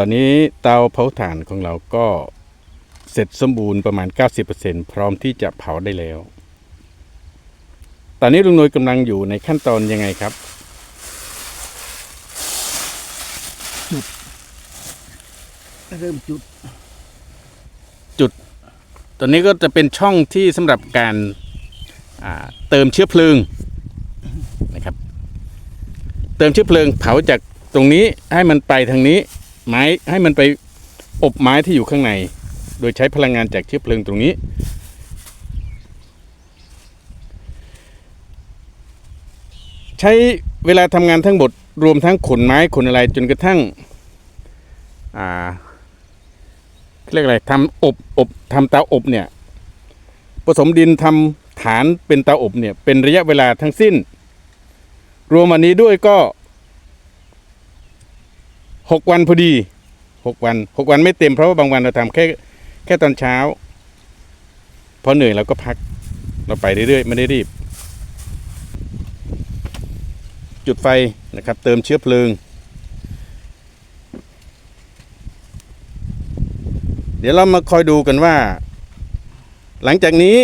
ตอนนี้เตาเผาถ่านของเราก็เสร็จสมบูรณ์ประมาณ 90%พร้อมที่จะเผาได้แล้ว ตอนนี้ลุงนวยกำลังอยู่ในขั้นตอนยังไงครับเริ่มจุด ตอนนี้ก็จะเป็นช่องที่สำหรับการอ่าเติมเชื้อเพลิงนะครับ เติมเชื้อเพลิงเผาจากตรงนี้ให้มันไปทางนี้ ไม้ให้มันไปอบไม้ที่อยู่ข้างใน โดยใช้พลังงานจากเชื้อเพลิงตรงนี้ ใช้เวลาทำงานทั้งหมดรวมทั้งขนไม้ขนอะไรจนกระทั่งอ่าเรียกอะไรทำอบอบทำเตาอบเนี่ยผสมดินทำฐานเป็นเตาอบเนี่ยเป็นระยะเวลาทั้งสิ้น รวมวันนี้ด้วยก็ หกวันพอดีหกวันหกวันไม่เต็มเพราะว่าบางวันเราทำแค่แค่ตอนเช้าพอเหนื่อยเราก็พักเราไปเรื่อยๆไม่ได้รีบ จุดไฟนะครับ เติมเชื้อเพลิง เดี๋ยวเรามาคอยดูกันว่า หลังจากนี้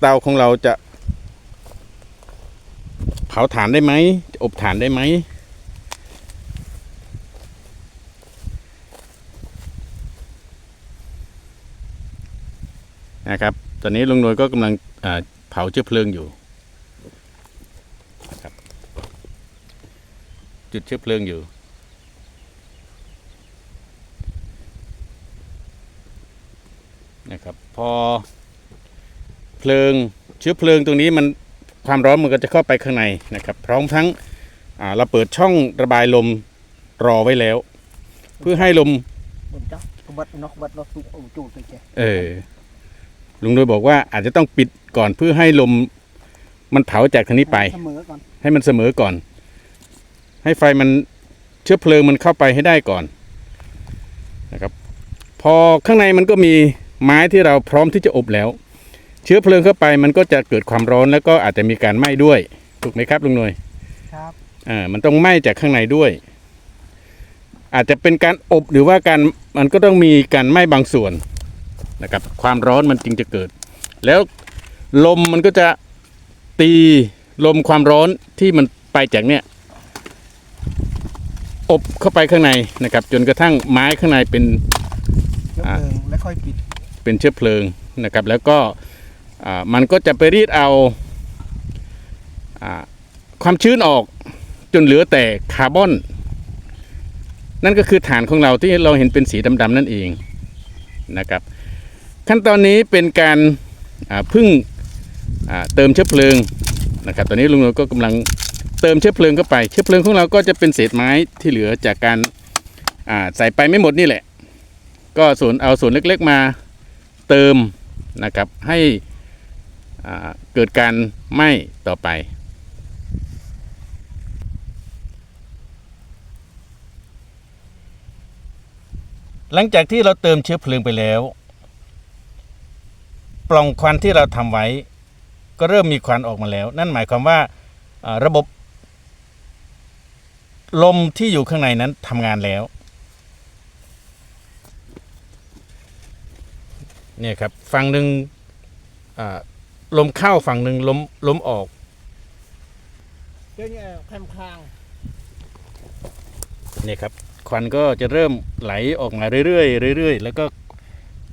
เตาของเราจะเผาถ่านได้ไหมจะอบถ่านได้ไหม นะครับ ตอนนี้ลุงนวยก็กำลังอ่าเผาเชื้อเพลิงอยู่นะครับจุดเชื้อเพลิงอยู่ นะครับ พอเพลิงเชื้อเพลิงตรงนี้มันความร้อนมันก็จะเข้าไปข้างในนะครับพร้อมทั้งอ่าเราเปิดช่องระบายลมรอไว้แล้ว เพื่อให้ลมบนจักกบัดนอกบัดนอกตุกเอาจูดไปแกเออ ลุงโดยบอกว่าอาจจะต้องปิดก่อนเพื่อให้ลมมันเผาจากทางนี้ไป เสมอก่อนให้มันเสมอก่อน ให้ไฟมันเชื้อเพลิงมันเข้าไปให้ได้ก่อนนะครับ พอข้างในมันก็มีไม้ที่เราพร้อมที่จะอบแล้ว เชื้อเพลิงเข้าไปมันก็จะเกิดความร้อนแล้วก็อาจจะมีการไหม้ด้วย ถูกไหมครับลุงหน่วยครับอ่ามันต้องไหม้จากข้างในด้วย อาจจะเป็นการอบหรือว่าการมันก็ต้องมีการไหม้บางส่วน นะครับ ความร้อนมันจึงจะเกิด แล้วลมมันก็จะตีลมความร้อนที่มันไปจากเนี่ยอบเข้าไปข้างในนะครับ จนกระทั่งไม้ข้างในเป็นเชื้อเพลิงแล้วค่อยปิดเป็นเชื้อเพลิงนะครับ แล้วก็อ่ามันก็จะไปรีดเอาอาความชื้นออกจนเหลือแต่คาร์บอน นั่นก็คือฐานของเราที่เราเห็นเป็นสีดำๆนั่นเองนะครับ ขั้นตอนนี้เป็นการพึ่งเติมเชื้อเพลิงนะครับตอนนี้ลุงนก็กำลังเติมเชื้อเพลิงเข้าไป เชื้อเพลิงของเราก็จะเป็นเศษไม้ที่เหลือจากการใส่ไปไม่หมดนี่แหละ ก็ส่วนเอาส่วนเล็กๆมาเติมนะครับให้เกิดการไหม้ต่อไปหลังจากที่เราเติมเชื้อเพลิงไปแล้ว ปล่องควันที่เราทำไว้ ก็เริ่มมีควันออกมาแล้ว นั่นหมายความว่าอ่าระบบลมที่อยู่ข้างในนั้นทำงานแล้วเนี่ยครับฝั่งหนึ่งอ่าลมเข้าฝั่งหนึ่งลมลมออกเดี๋ยวนี้แคมคางเนี่ยครับควันก็จะเริ่มไหลออกมาเรื่อยๆเรื่อยๆ แล้วก็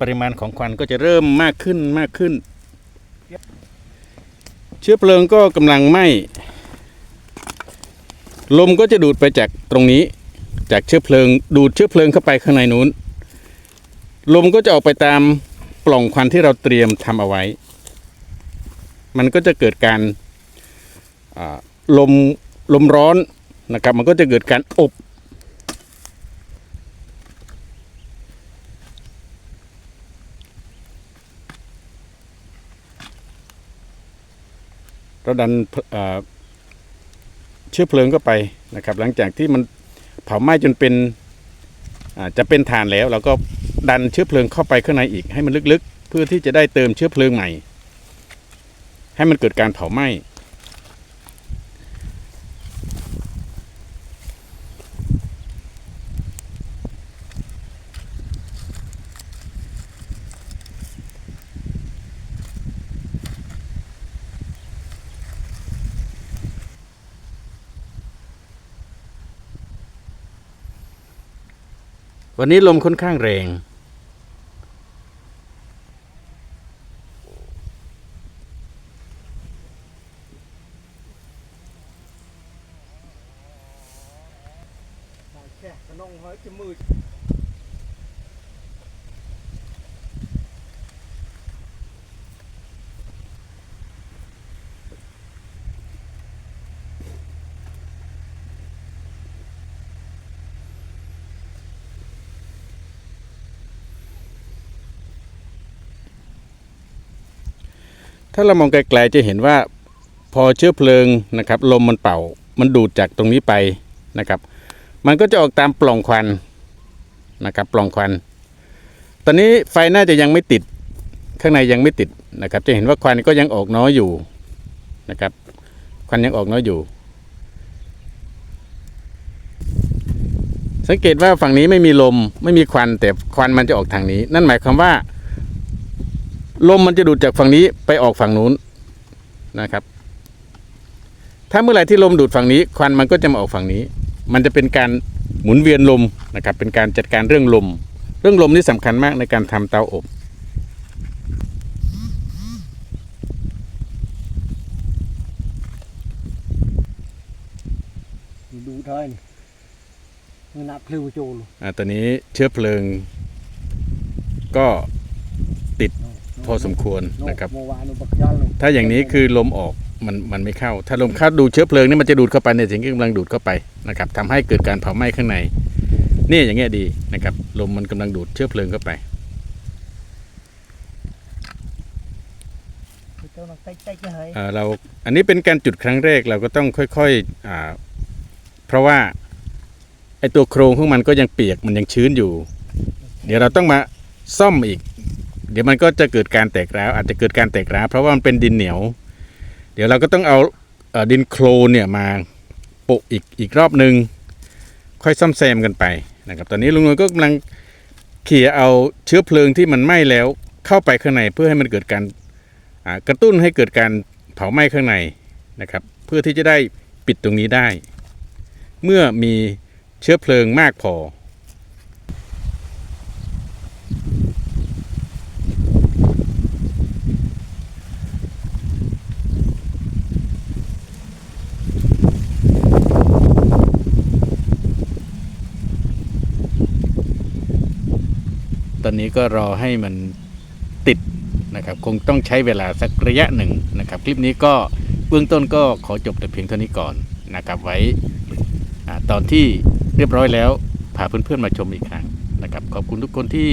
ปริมาณของควันก็จะเริ่มมากขึ้นมากขึ้น เชื้อเพลิงก็กำลังไหม้ลมก็จะดูดไปจากตรงนี้ จากเชื้อเพลิงดูดเชื้อเพลิงเข้าไปข้างในนู้น ลมก็จะออกไปตามปล่องควันที่เราเตรียมทำเอาไว้ มันก็จะเกิดการลมลมร้อนนะครับ มันก็จะเกิดการอบ เราดันเชื้อเพลิงก็ไปนะครับ หลังจากที่มันเผาไหม้จนเป็นจะเป็นฐานแล้ว เราก็ดันเชื้อเพลิงเข้าไปข้างในอีกให้มันลึกๆ เพื่อที่จะได้เติมเชื้อเพลิงใหม่ ให้มันเกิดการเผาไหม้ วันนี้ลมค่อนข้างแรงแค่กระนองเฮ้ยจะมือ ถ้าเรามองไกลๆจะเห็นว่าพอเชื้อเพลิงนะครับ ลมมันเป่า มันดูดจากตรงนี้ไปนะครับ มันก็จะออกตามปล่องควันนะครับ ปล่องควัน ตอนนี้ไฟน่าจะยังไม่ติด ข้างในยังไม่ติดนะครับ จะเห็นว่าควันก็ยังออกน้อยอยู่นะครับ ควันยังออกน้อยอยู่ สังเกตว่าฝั่งนี้ไม่มีลมไม่มีควันแต่ควันมันจะออกทางนี้ นั่นหมายความว่า ลมมันจะดูดจากฝั่งนี้ไปออกฝั่งนู้นนะครับ ถ้าเมื่อไหร่ที่ลมดูดฝั่งนี้ ควันมันก็จะมาออกฝั่งนี้ มันจะเป็นการหมุนเวียนลมนะครับ เป็นการจัดการเรื่องลม เรื่องลมนี่สำคัญมากในการทำเตาอบดูเท่านี่มือนับพลิ้วโจลอ่าตอนนี้เชื้อเพลิง ก็ พอสมควรนะครับเมื่อวานบักย้อนเลยถ้าอย่างนี้คือลมออกมันมันไม่เข้า ถ้าลมเข้าดูเชื้อเพลิงนี่มันจะดูดเข้าไปในสิ่งที่กำลังดูดเข้าไปนะครับทำให้เกิดการเผาไหม้ข้างในนี่อย่างเงี้ยดีนะครับลมมันกำลังดูดเชื้อเพลิงเข้าไปเจ้านักเต้ๆจะเฮ้ยเอ่อเราอันนี้เป็นการจุดครั้งแรกเราก็ต้องค่อยๆอ่าเพราะว่าไอตัวโครงของมันก็ยังเปียกมันยังชื้นอยู่ เดี๋ยวเราต้องมาซ่อมอีก เดี๋ยวมันก็จะเกิดการแตกร้าวอาจจะเกิดการแตกร้าวเพราะว่ามันเป็นดินเหนียว เดี๋ยวเราก็ต้องเอาดินโคลนเนี่ยมาโปะอีกอีกรอบหนึ่งค่อยซ่อมแซมกันไปนะครับ ตอนนี้ลุงนวลก็กำลังเขี่ยเอาเชื้อเพลิงที่มันไหม้แล้วเข้าไปข้างในเพื่อให้มันเกิดการกระตุ้นให้เกิดการเผาไหม้ข้างในนะครับ เพื่อที่จะได้ปิดตรงนี้ได้ เมื่อมีเชื้อเพลิงมากพอ อนนี้ก็รอให้มันติดนะครับ คงต้องใช้เวลาสักระยะหนึ่งนะครับ คลิปนี้ก็เบื้องต้นก็ขอจบแต่เพียงเท่านี้ก่อนนะครับ ไว้ตอนที่เรียบร้อยแล้วพาเพื่อนๆมาชมอีกครั้งนะครับ ขอบคุณทุกคนที่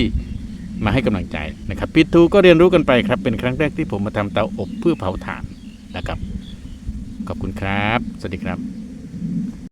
มาให้กำลังใจนะครับปิดทูก็เรียนรู้กันไปครับ เป็นครั้งแรกที่ผมมาทำเตาอบเพื่อเผาถ่านนะครับ ขอบคุณครับ สวัสดีครับ